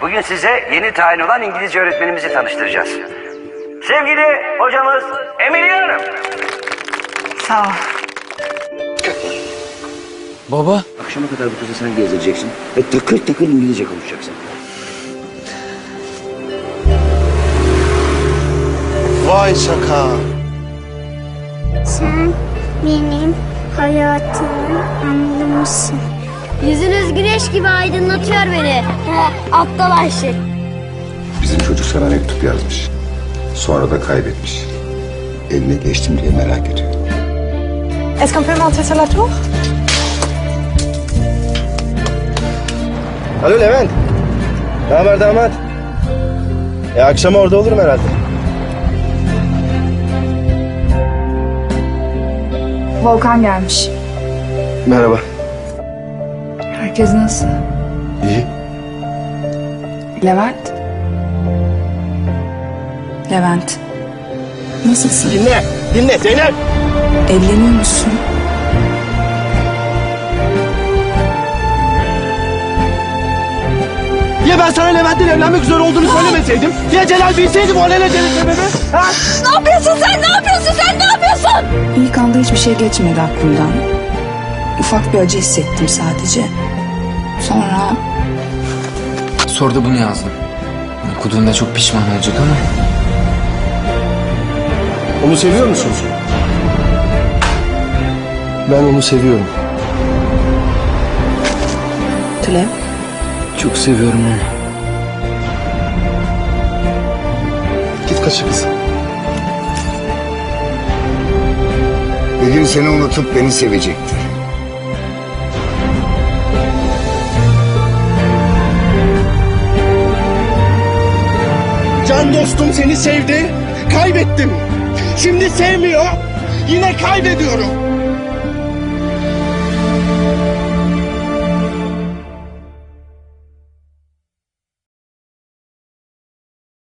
Bugün size yeni tayin olan İngilizce öğretmenimizi tanıştıracağız. Sevgili hocamız Emilie Hanım. Sağ ol. Baba. Akşama kadar bu kızı sen gezdireceksin ve tıkır tıkır İngilizce konuşacaksın. Vay şaka. Sen benim hayatımı anlamışsın. Yüzünüz güneş gibi aydınlatıyor beni. Aptal Ayşe. Bizim çocuk sana mektup yazmış. Sonra da kaybetmiş. Eline geçtim diye merak ediyor. Est-ce qu'on peut monter sur la tour? Alo Levent. Ne haber damat? E akşam orada olurum herhalde. Volkan gelmiş. Merhaba. Herkes nasıl? İyi. Levent? Levent. Nasılsın? Dinle. Dinle Zeynep. Evleniyor musun? Ya ben sana Levent'in evlenmek üzere olduğunu söylemeseydim? Ya Celal bilseydim o neler sebebi? Ha? Ne yapıyorsun sen? Ne yapıyorsun sen? Ne yapıyorsun? İlk anda hiçbir şey geçmedi aklımdan. Ufak bir acı hissettim sadece. Sonra Sonra da bunu yazdım. Okuduğunda çok pişman olacak ama. Onu seviyor musunuz? Ben onu seviyorum. Tülay. Çok seviyorum onu. Git kaşı kız. Bir gün seni unutup beni sevecekti. Can dostum seni sevdi. Kaybettim. Şimdi sevmiyor. Yine kaybediyorum.